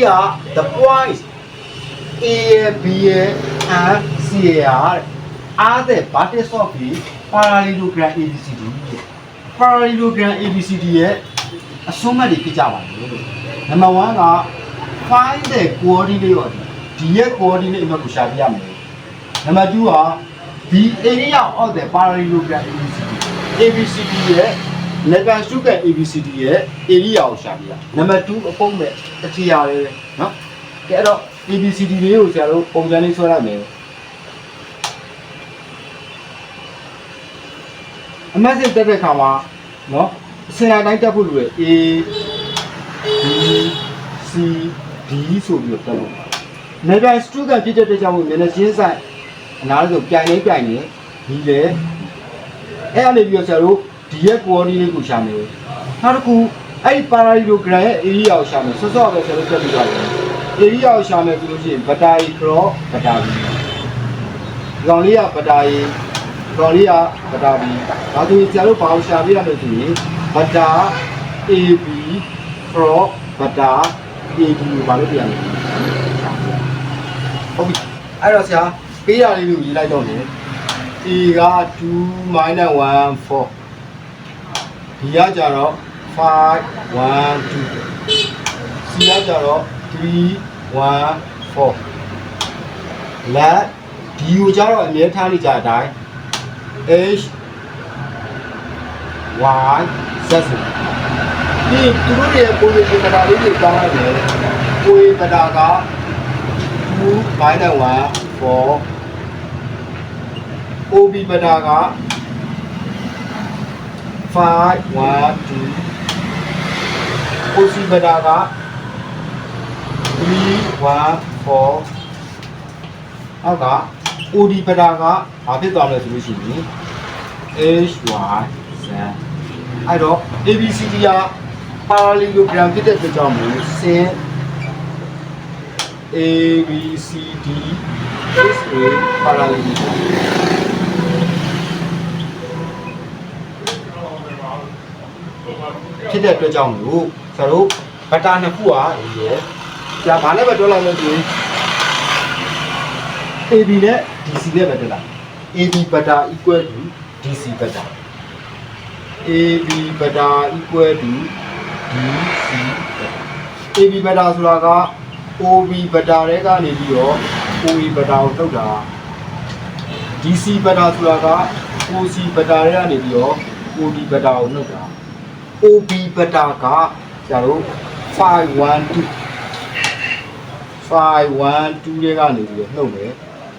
နံပါတ်3က the points A B and C are are the vertex of the parallelogram ABCD parallelogram ABCD ရဲ့အဆုံးမတွေဖြစ်ကြပါလေလို့နံပါတ်1က find the coordinate of the ဒီရဲ့ coordinate အမှတ်ကိုရှာပြရမယ်နံပါတ်2က the area of the parallelogram ABCD ABCD ရဲ့ Negan Sugar ABCD ရဲ့ area ကိုရှာပြရနံပါတ်2အပုံမဲ့တတိယလေးနော်ကဲအဲ့တော့ ABCD လေးကိုဆရာတို့ပုံစံလေးဆွဲရမယ်အမတ်စစ်တက်တဲ့ခါမှာနော်အစင်အတိုင်းတက်ဖို့လိုတယ် A B C D ဆိုပြီးတော့တက်လို့ Negan Sugar ဖြစ်တဲ့အတွက်ကြောင့်မျက်နှာချင်းဆိုင်အနားလို့ပြိုင်နေပြိုင်နေဒီလေအဲ့အနေပြီးတော့ဆရာတို့ ဒီရဲ့ coordinate ကိုရှာမယ်နောက်တစ်ခုအဲ့ဒီ parallelogram ရဲ့ area ကိုရှာမယ်ဆော့ဆော့ပဲဆရာတို့တက်ပြီးသွားတယ် area ကိုရှာမယ်ဆိုလို့ရှိရင် beta e cross beta b ဒီကောင်လေးက beta e ဒီကောင်လေးက beta b ဒါဆိုရင်ဆရာတို့ဘာကိုရှာပြရမလဲဆိုရင် beta ab cross beta ab ကိုဘာလို့ပြရမလဲဟုတ်ပြီအဲ့တော့ဆရာပေးရလေးကိုရေးလိုက်တော့လေ a က2 1 4 b ကကြတော့5 1 2 c ကကြတော့3 1 4လက် d ကိုကြတော့အမြဲထားနေကြတဲ့အတိုင်း h y z ဆိုဒီသူတို့ရဲ့ကိုယ်ရည်ပဒါလေးတွေတောင်းလိုက်တယ်ကိုယ်ရည်ပဒါက2 1 4 OB ပဒါက 5 1 2 OC ပဒါက3 1 4အောက်က OD ပဒါကဘာဖြစ်သွားမလဲဆိုလို့ရှိရင် H Y Z အဲ့တော့ ABCD က parallelogram ဖြစ်တဲ့အတွက်ကြောင့်မို့စင် ABCD is a parallelogram ဖြစ်တဲ့အတွက်ကြောင့်မို့ဆရာတို့ဘတ်တာနှစ်ခုอ่ะရေကြာဘာနဲ့ပဲတွဲလိုက်လို့ဒီ AB နဲ့ DC နဲ့ပဲတွဲလိုက် AB ဘတ်တာ equal to DC ဘတ်တာ AB ဘတ်တာ equal to DC ဘတ်တာ AB ဘတ်တာဆိုတာက OB ဘတ်တာတွေကနေပြီးတော့ OE ဘတ်တာကိုထုတ်တာ DC ဘတ်တာဆိုတာက OC ဘတ်တာတွေကနေပြီးတော့ OD ဘတ်တာကိုနှုတ်တာ OB ဘတ်တာကကျတော့512 512တွေကနေပြီးတော့နှုတ်မယ်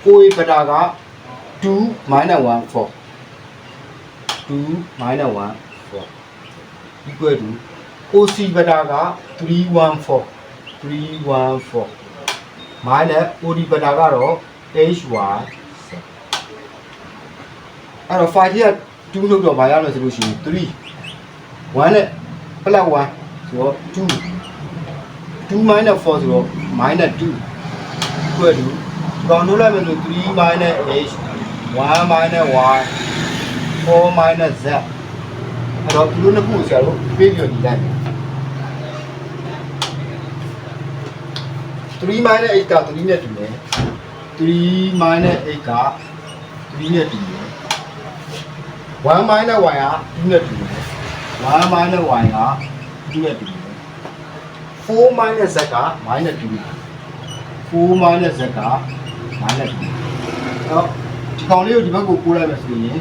OA ဘတ်တာက2 -14 2 -14 equal to OC ဘတ်တာက314 314 minus OD ဘတ်တာကတော့ HY အဲ့တော့5ที่2လို့တော့ဘာရမလဲဆိုလို့ရှိရင်3 1နဲ့ plus 1ဆိုတော့2 2 minus 4ဆိုတော့ minus 2 equal to ကောင်းလို့လိုက်မယ်ဆို3 minus h 1 minus y 4 minus z အဲ့တော့ဒီလိုနှစ်ခုကိုဆရာတို့ပြေးပြီးတော့ညီလိုက်မယ်3 minus 8က3နဲ့တူတယ်3 minus 8က3နဲ့တူတယ်1 minus y က2နဲ့တူတယ် 1 minus y က2နဲ့တူတယ်4 minus z က minus 2 4 minus z က minus 2အဲ့တော့ဒီကောင်လေးကိုဒီဘက်ကိုပို့လိုက်မယ်ဆိုရင်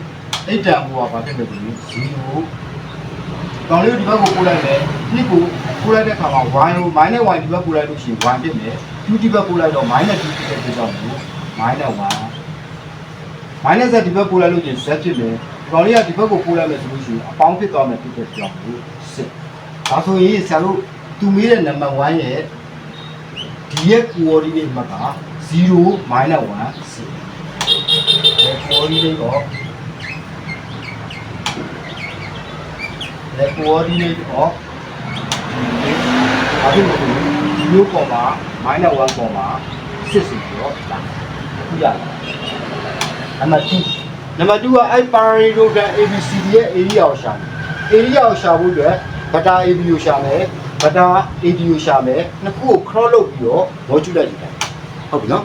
8တန်ဘောကဘာဖြစ်လဲဆိုရင်0ကောင်လေးကိုဒီဘက်ကိုပို့လိုက်မယ်နှစ်ကိုပို့လိုက်တဲ့ခါမှာ y ကို minus y ဒီဘက်ပို့လိုက်လို့ရှိရင် y ဖြစ်မယ်2ဒီဘက်ပို့လိုက်တော့ minus 2ဖြစ်တဲ့အတွက်ကြောင့်မို့ minus 1 minus z ဒီဘက်ပို့လိုက်လို့ရှိရင် z ဖြစ်မယ်ဒီ ကောင်လေးကဒီဘက်ကိုပို့လိုက်မယ်ဆိုလို့ရှိရင်အပေါင်းဖြစ်သွားမယ်ဖြစ်တဲ့အတွက်ကြောင့်မို့6ဒါဆိုရင်ဆရာတို့သူမေးတဲ့ number 1ရဲ့ဒီရဲ့ coordinate မှတ်က0 minus 1 6ဒီ coordinate တော့ the coordinate of ဘာဖြစ်လို့လဲ0 comma minus 1 comma 6ဆိုပြီးတော့လာခုရလာနံပါတ်2 နံပါတ်2ကအဲ့ parallelogram ABCD ရဲ့ area ကိုရှာတယ် area ကိုရှာဖို့အတွက်ဗတာ AB ကိုရှာမယ်ဗတာ AD ကိုရှာမယ်နှစ်ခုကို cross လုပ်ပြီးတော့ module လိုက်ယူတယ်ဟုတ်ပြီနော်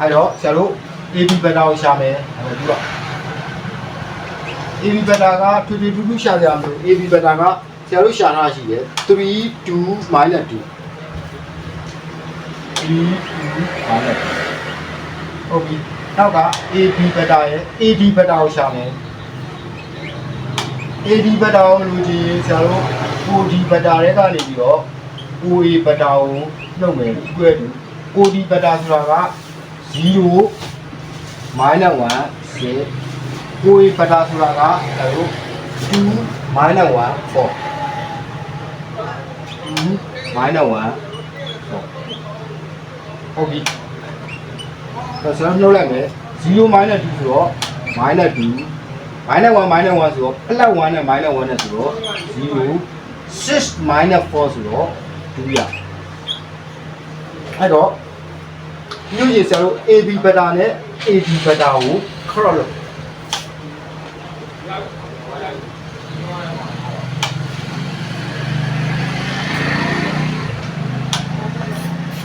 အဲ့တော့ဆရာတို့ AB ဗတာကိုရှာမယ်အဲ့ဒါပြီးတော့ AB ဗတာကထွေထွေထူးထူးရှာကြရမလို့ AB ဗတာကဆရာတို့ရှာထားရှိတယ်3 2 -2 3 2ဟုတ်ပြီ နောက်က AB ဘက်တာရဲ့ AD ဘက်တာကိုရှာမယ် AD ဘက်တာကိုလူကြည့်ရင်ဆရာတို့ OD ဘက်တာတွေကနေပြီးတော့ OA ဘက်တာကိုနှုတ်မယ် equal to OD ဘက်တာဆိုတာက0 -1 0 OA ဘက်တာဆိုတာကဆရာတို့2 -1 4 2 -1 4ဟုတ်ပြီ ဒါဆိုတော့နှုတ်လိုက်မယ်0 minus 2ဆိုတော့ minus 2 minus 1 minus 1ဆိုတော့ plus 1နဲ့ minus 1နဲ့ဆိုတော့0 6 minus 4ဆိုတော့2ရအဲ့တော့ဒီလိုရေဆရာတို့ AB ဘက်တာနဲ့ AD ဘက်တာကို cross လုပ်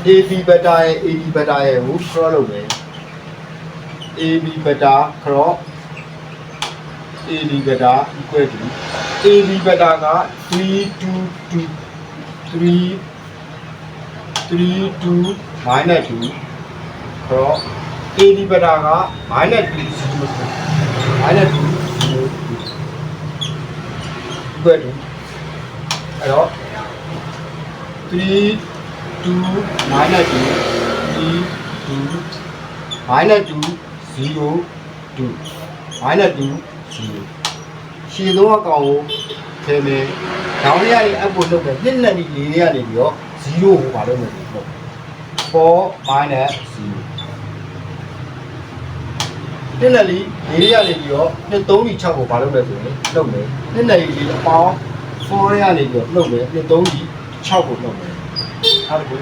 AB ဘက်တာရဲ့ AD ဘက်တာရဲ့ကို cross လုပ်မယ် AB ဘက်တာ cross AD ဘက်တာ equal to AB ဘက်တာက322 3 32 minus 2 cross AD ဘက်တာက minus 2 0 minus 2 0 equal to အဲ့တော့3 2 minus 2 3 2 minus 2 0 2 minus 2 0ရှည်သောအကောင်ကိုထည့်မယ်။ဒေါင်းလေးကနေအပ်ဖို့လုပ်မယ်။နှစ်နဲ့ဒီလေးလေးကနေပြီးတော့0ကိုပါလို့မယ်ဒီပေါ့4 minus 0နှစ်နဲ့လေးလေးလေးကနေပြီးတော့နှစ်3ဒီ6ကိုပါလို့မယ်ဆိုရင်လုပ်မယ်။နှစ်နဲ့လေးအပေါင်း4ရကနေပြီးတော့လုပ်မယ်။နှစ်3ဒီ6ကိုလုပ်မယ်။အဲ့ဒါကို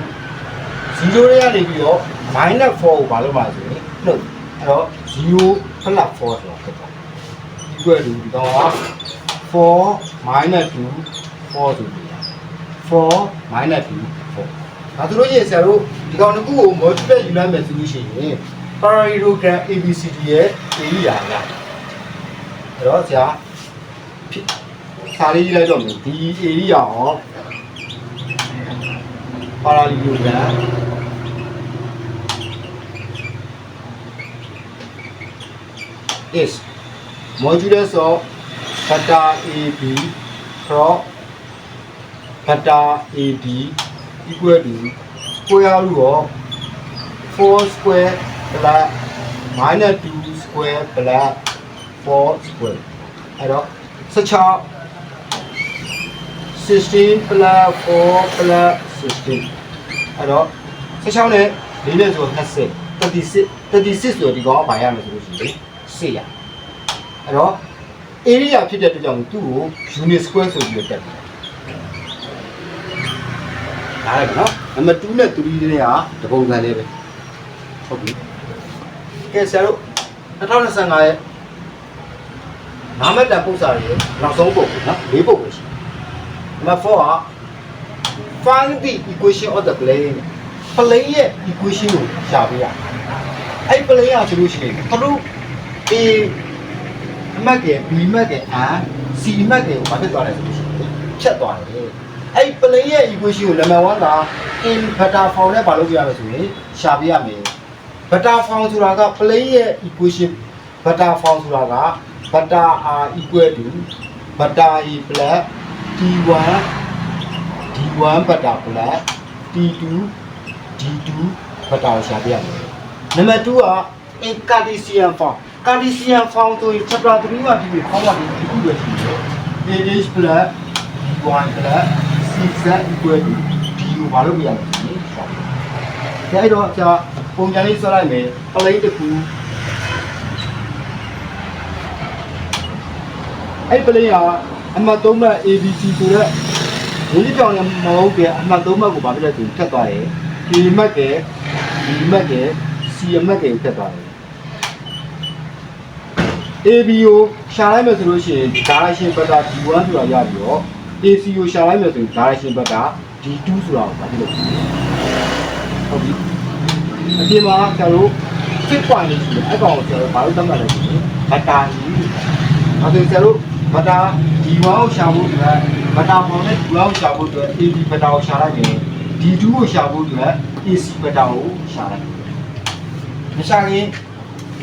0တွေကနေပြီးတော့ minus 4ကိုဘာလို့ပါဆိုရင်နှုတ်အဲ့ တော့0 plus 4ဆိုတာဖြစ်သွားဒီကွယ်လူဒီကောင်က4 minus 2 4ဆိုပြီး4 minus 2 4ဒါဆိုလို့ရှိရင်ဆရာတို့ဒီကောင်တစ်ခုကို multiple ယူလိုက်မယ်ဆိုလို့ရှိရင် parallelogram ABCD ရဲ့ area ရအဲ့တော့ဆရာဖြစ်စာလေးရေးလိုက်တော့မယ်ဒီ area ရော parallelogram is modulus of beta AB cross beta AD equal to square root of 4 square plus minus 2 square plus 4 square အဲ့တော့16 16 plus 4 plus 16အဲ့တော့16နဲ့4နဲ့ဆို20 36 36ဆိုတော့ဒီကောင်ကဘာရမလဲဆိုလို့ရှိရင် စေရအဲ့တော့ area ဖြစ်တဲ့အတွက်ကြောင့်သူ့ကို unit square ဆိုပြီးတော့တက်တယ်ဒါလည်းနော်နံပါတ်2နဲ့3တွေကတပုံစံလေးပဲဟုတ်ပြီကဲဆရာတို့2025ရဲ့နာမည်တန်ပု္ပ္ပစာတွေနောက်ဆုံးပုဒ်နော်၄ပုဒ်ပဲရှိတယ်နံပါတ်4က find the equation of the plane plane ရဲ့ equation ကိုရှာပေးရအဲ့ plane ကဆိုလို့ရှိရင်သူတို့ A အမတ်က B မတ်က R C မတ်ကိုဘာဖြစ်သွားလဲဆိုလို့ရှိရင်ဖြတ်သွားတယ်အဲ့ plane ရဲ့ equation ကို number 1က in beta form နဲ့ဘာလုပ်ပြရမလဲဆိုရင်ရှာပေးရမယ် beta form ဆိုတာက plane ရဲ့ equation beta form ဆိုတာက beta r equal to beta a plus t1 d1 beta plus t2 d2 beta ကိုရှာပေးရမယ်နံပါတ်2က in cartesian form cartesian form ဆိုရင် chapter 3မှာဒီခေါင်းမှာဒီခုပဲရှိတယ် ah plus d1 plus cz equal to d ကိုဘာလို့ပြရမလဲဆိုရင်ရှာတယ်အဲ့တော့ကျွန်တော်ပုံစံလေးဆွဲလိုက်မယ် plane တစ်ခုအဲ့ plane ကအမှတ်3မှတ် ABC ဆိုတော့ဒီလိုကြောင့်လည်းမဟုတ်တဲ့အမှတ်3မှတ်ကိုဘာဖြစ်လဲဆိုရင်ဖြတ်သွားတယ် D မှတ်က D မှတ်က C မှတ်ကဖြတ်သွားတယ် AB ကိုရှာလိုက်မယ်ဆိုလို့ရှိရင် direction vector D1 ဆိုတာရပြီးတော့ AC ကိုရှာလိုက်မယ်ဆိုရင် direction vector D2 ဆိုတာကိုပါပြလို့ဟုတ်ပြီအပြင်မှာကျတော့ fit point လေးရှိတယ်အဲ့ကောင်ကိုကျတော့ဘာလို့သတ်မှတ်လဲဆိုရင် vector ကြီးအဲဒါကျတော့ vector D1 ကိုရှာဖို့အတွက် vector ပေါ်နဲ့ D1 ကိုရှာဖို့အတွက် AB vector ကိုရှာလိုက်မယ် D2 ကိုရှာဖို့အတွက် AC vector ကိုရှာလိုက်မယ်မရှာရင်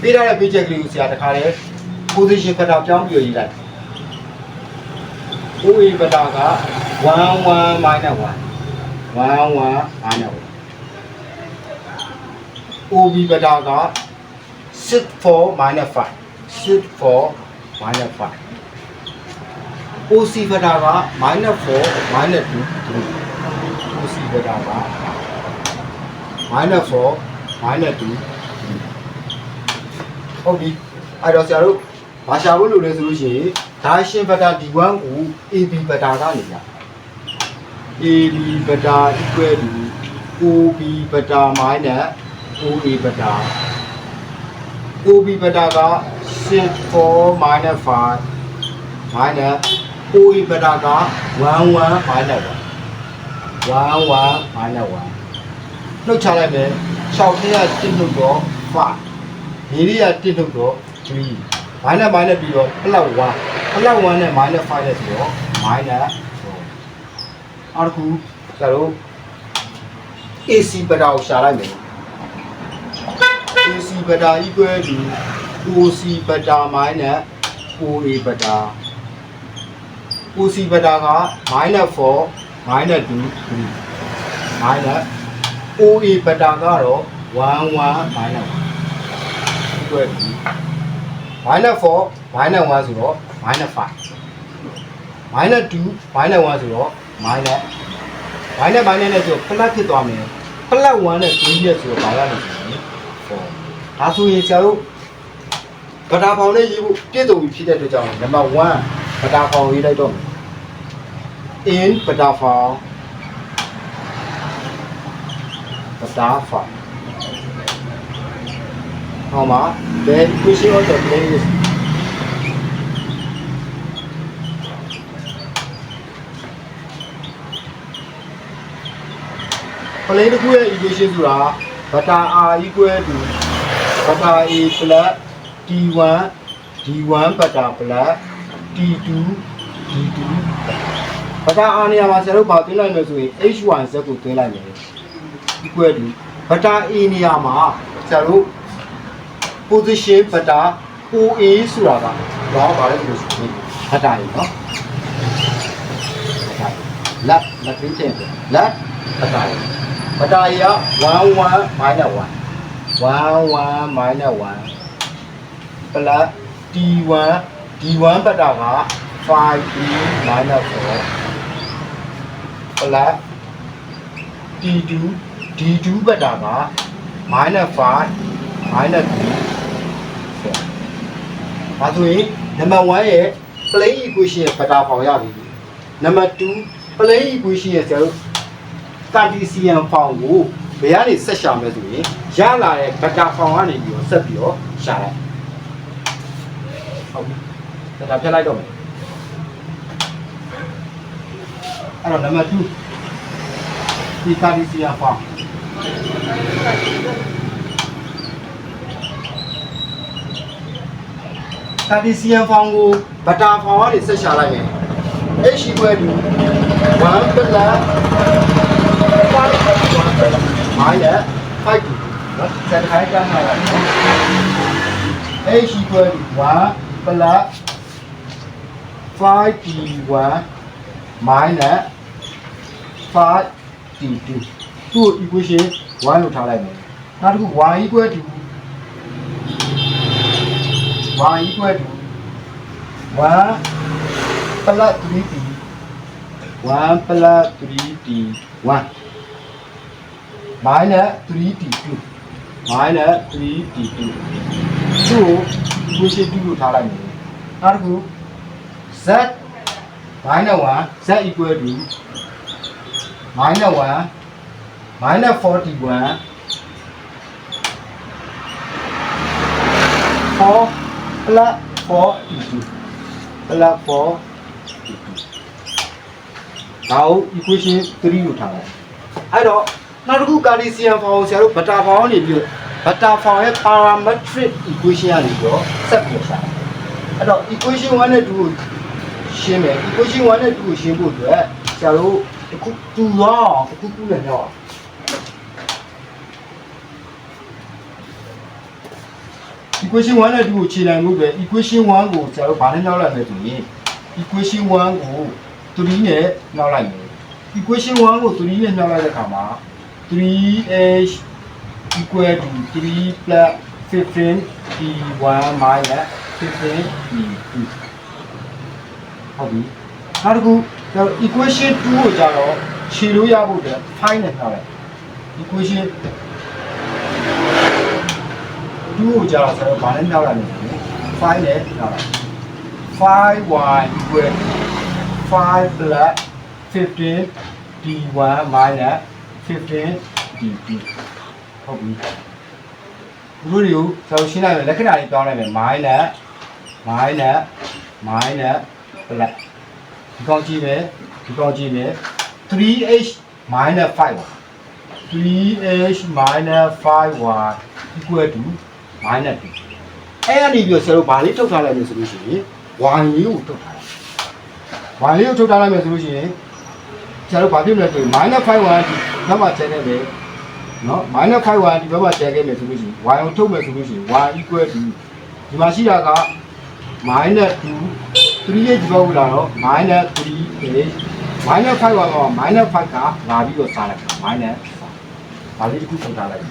ပေးထားတဲ့ page ကလေးကိုဆရာတခါလေ position vector ပြောင်းပြီးရေးလိုက် OA vector က11 minus 1 11 minus 1 OB vector က64 minus 5 64 minus 5 OC vector က minus 4 minus 2 3 OC vector က minus 4 minus 2 3ဟုတ်ပြီအဲ့တော့ဆရာတို့ ဘာရှာဖို့လုပ်လဲဆိုလို့ရှိရင်ဒါရှင်းဗက်တာ D1 ကို AB ဗက်တာကနေရ AB ဗက်တာ equal to OB ဗက်တာ minus OA ဗက်တာ OB ဗက်တာက64 minus 5 minus OA ဗက်တာက11 minus 1 11 minus 1နှုတ်ချလိုက်မယ်6ထည့်ရတစ်နှုတ်တော့5ဒီလေးရတစ်နှုတ်တော့3 minus minus ပြီးတော့ plus 1 plus 1နဲ့ minus 5နဲ့ဆိုတော့ minus 4အောက်တစ်ခုကျတော့ AC ပတာကိုရှာလိုက်မယ် AC ပတာ equal to OC ပတာ minus OA ပတာ OC ပတာက minus 4 minus 2 3 minus OA ပတာကတော့1 1 minus 1 equal to minus 4 minus 1ဆိုတော့ minus 5 minus 2 minus 1ဆိုတော့ minus minus minus နဲ့ဆို plus ဖြစ်သွားမယ် plus 1နဲ့3ရက်ဆိုတော့ဘာရလဲဆိုရင်4ဒါဆိုရင်ဆရာတို့ဗတာဖောင်လေးရေးဖို့ပြည့်စုံပြီဖြစ်တဲ့အတွက်ကြောင့်နံပါတ်1ဗတာဖောင်ရေးလိုက်တော့မယ် in ဗတာဖောင်ဗတာဖောင် ဟောမှာ the equation of the plane is ပလေတစ်ခုရဲ့ equation ဆိုတာဗတာ r equal to ဗတာ a plus t1 d1 ဗတာ plus t2 d2 ဗတာ r နေရာမှာဆရာတို့ဘာသွင်းလိုက်မယ်ဆိုရင် h1z ကိုသွင်းလိုက်မယ် equal to ဗတာ a နေရာမှာဆရာတို့ position ဗတာ OA ဆိုတာကတော့ဘာလဲဆိုလို့ရှိရင်ဗတာရေနော် လက်လက်ရင်းတင်လက်ဗတာရေဗတာရေက11 minus 1 11 minus 1 plus t1 d1 ဗတာက 5d minus 4 plus t2 d2 ဗတာက minus 5 minus 2 ဒါဆိုရင်နံပါတ်1ရဲ့ plane equation ရဲ့ဗတာဖောင်ရပြီနံပါတ်2 plane equation ရဲ့ဆရာတို့ Cartesian form ကိုဘယ်ကနေဆက်ရှာမလဲဆိုရင်ရလာတဲ့ဗတာဖောင်ကနေပြီးတော့ဆက်ပြီးတော့ရှာလိုက်ဟုတ်ပြီဒါဖြတ်လိုက်တော့မယ်အဲ့တော့နံပါတ်2ဒီ Cartesian form ကာဒီစီယန်ဖောင်ကိုဘတာဖောင်ကနေဆက်ရှာလိုက်မယ်။ h equal to 1 plus 5 minus 5နော်စံခိုင်းကြမှာလား h equal to 1 plus 5t1 minus 5t2 သူ့ equation 1လို့ထားလိုက်မယ်။နောက်တစ်ခု y equal to y equal to 1 plus 3t 1 plus 3t 1 minus 3t2 minus 3t2 သူ့ကို equation 2လို့ထားလိုက်မယ်နောက်တစ်ခု z minus 1 z equal to minus 1 minus 41 4 plus 4 into plus 4 into ဒါကို equation 3လို့ထားတယ်အဲ့တော့နောက်တစ်ခု Cartesian form ကိုဆရာတို့ beta form ကနေပြီးတော့ beta form ရဲ့ parametric equation ကနေပြီးတော့ဆက်ပြီးရှာတယ်အဲ့တော့ equation 1နဲ့ 2ကိုရှင်းမယ် equation 1နဲ့ 2ကိုရှင်းဖို့အတွက်ဆရာတို့တစ်ခုတူတော့တစ်ခုခုနဲ့ပြောအောင် equation 1နဲ့2ကိုခြေနိုင်မှုအတွက် equation 1ကိုဆရာတို့ဘာနဲ့နှောက်လိုက်လဲဆိုရင် equation 1ကို3နဲ့နှောက်လိုက်မယ် equation 1ကို3နဲ့နှောက်လိုက်တဲ့အခါမှာ 3h equal to 3 plus 15 d1 minus 15 d2 ဟုတ်ပြီနောက်တစ်ခုကျွန်တော် equation 2ကိုကြတော့ခြေလို့ရဖို့အတွက်5နဲ့နှောက်လိုက် equation 2ကိုကြာတော့ဆိုတော့ဘာနဲ့နှောက်လိုက်လဲဆိုရင်5နဲ့နှောက်လိုက် 5y equal 5 plus 15 d1 minus 15 d2 ဟုတ်ပြီဘုလိုတွေကိုဆိုရှင်းလိုက်မယ်လက္ခဏာလေးတောင်းလိုက်မယ် minus minus minus plus ဒီကောင်ကြည့်မယ်ဒီကောင်ကြည့်မယ် 3h minus 5 3h minus 5y equal to minus 2အဲ့ကနေပြီးတော့ဆရာတို့ဗာလေးထုတ်ထားလိုက်မယ်ဆိုလို့ရှိရင် y လေးကိုထုတ်ထားလိုက် y လေးကိုထုတ်ထားလိုက်မယ်ဆိုလို့ရှိရင်ဆရာတို့ဗာဖြစ်မလဲဆိုရင် minus 5y ဒီဘက်မှာကျန်နေတယ်နော် minus 5y ဒီဘက်မှာကျန်ခဲ့မယ်ဆိုလို့ရှိရင် y ကိုထုတ်မယ်ဆိုလို့ရှိရင် y equal to ဒီမှာရှိတာက minus 2 3ရဲ့ဒီဘက်ကိုလာတော့ minus 3h minus 5ပါတော့ minus 5ကလာပြီးတော့စားလိုက်တာ minus 5ဒါလေးတစ်ခုထုတ်ထားလိုက်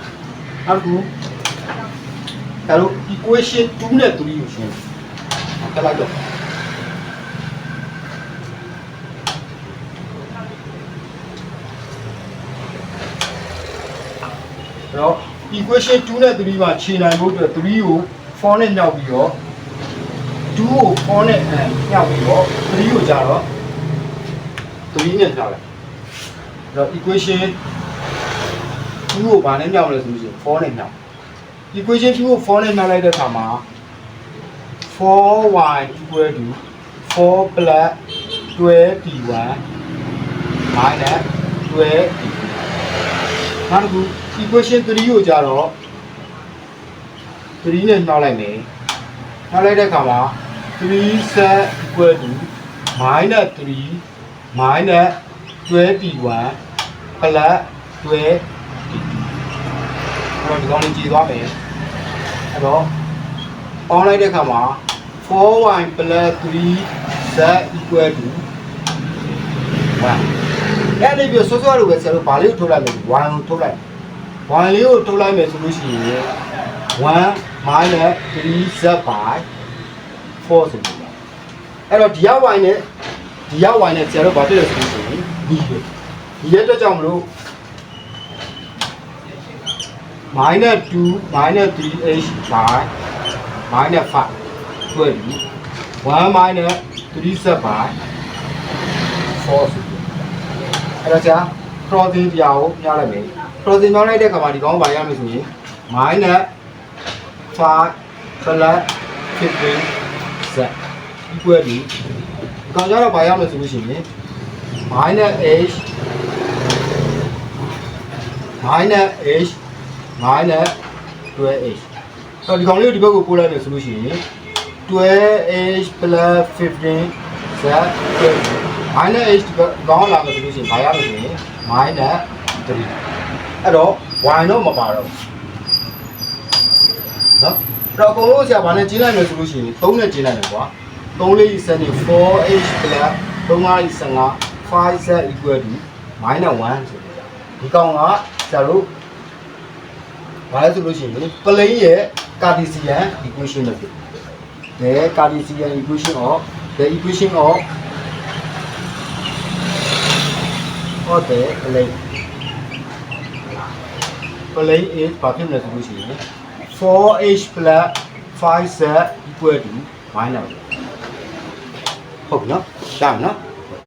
နောက်တစ်ခု ဒါတို့ equation 2နဲ့3ကိုရှင်းတက်လိုက်တော့အဲ့တော့ equation 2နဲ့3မှာခြေနိုင်ဖို့အတွက်3ကို4နဲ့ညှောက်ပြီးတော့2ကို4နဲ့အညှောက်ပြီးတော့3ကိုကြတော့3နဲ့ညှောက်လိုက်အဲ့တော့ equation 2ကိုဘာနဲ့ညှောက်လဲဆိုလို့ရှိရင်4နဲ့ညှောက် equation 2ကို4နဲ့ညှောက်လိုက်တဲ့အခါမှာ 4y equal to 4 plus 12d1 minus 12d2 နောက်တစ်ခု equation 3ကိုကြတော့3နဲ့နှောက်လိုက်မယ်နှောက်လိုက်တဲ့အခါမှာ3 set equal to minus 3 minus 12d1 plus 12d2 အဲ့ တော့ဒီကောင်လေးကြည်သွားမယ်အဲ့တော့ပေါင်းလိုက်တဲ့အခါမှာ 4y plus 3 z equal to 1အဲ့ဒီပြဆောဆောလိုပဲဆရာတို့ဘာလေးကိုထုတ်လိုက်မယ်1ကိုထုတ်လိုက်1လေးကိုထုတ်လိုက်မယ်ဆိုလို့ရှိရင်1 minus 3z by 4ဆိုပြီးတော့အဲ့တော့ဒီရောက် y နဲ့ဒီရောက် y နဲ့ဆရာတို့ဘာဖြစ်လဲဆိုလို့ရှိရင်ဒီပဲဒီရဲ့အတွက်ကြောင့်မလို့ minus 2 minus 3h by minus 5 12 1 minus 3z by 4ဆိုပြီးအဲ့တော့ကြာ crossing ပြာကိုပြလိုက်မယ် crossing ပြောင်းလိုက်တဲ့အခါမှာဒီကောင်ဘာရမလဲဆိုရင် minus 5 plus 15 z equal to ဒီကောင်ကြတော့ဘာရမလဲဆိုလို့ရှိရင် minus h minus h minus 12h ဆိုတော့ဒီကောင်လေးကိုဒီဘက်ကိုပို့လိုက်မယ်ဆိုလို့ရှိရင် 12h plus 15 z equal to minus h ဒီဘက်ကောင်းလာမယ်ဆိုလို့ရှိရင်ဘာရမလဲဆိုရင် minus 3အဲ့တော့ y တော့မပါတော့ဘူးနော်အဲ့တော့အကုန်လုံးဆရာဘာနဲ့ကျင်းလိုက်မယ်ဆိုလို့ရှိရင်3နဲ့ကျင်းလိုက်မယ်ကွာ3လေးစနေ 4h plus 3လေး15 5z equal to minus 1ဆိုပြီးဒီကောင်ကဆရာတို့ ဘာလဲဆိုလို့ရှိရင်ပလိန်ရဲ့ Cartesian equation ပဲဖြစ်တယ် Cartesian equation of the equation of of the plane plane is ဘာဖြစ်မလဲဆိုလို့ရှိရင် 4h plus 5z equal to minus ဟုတ်ပြီနော်ဒါမယ်နော်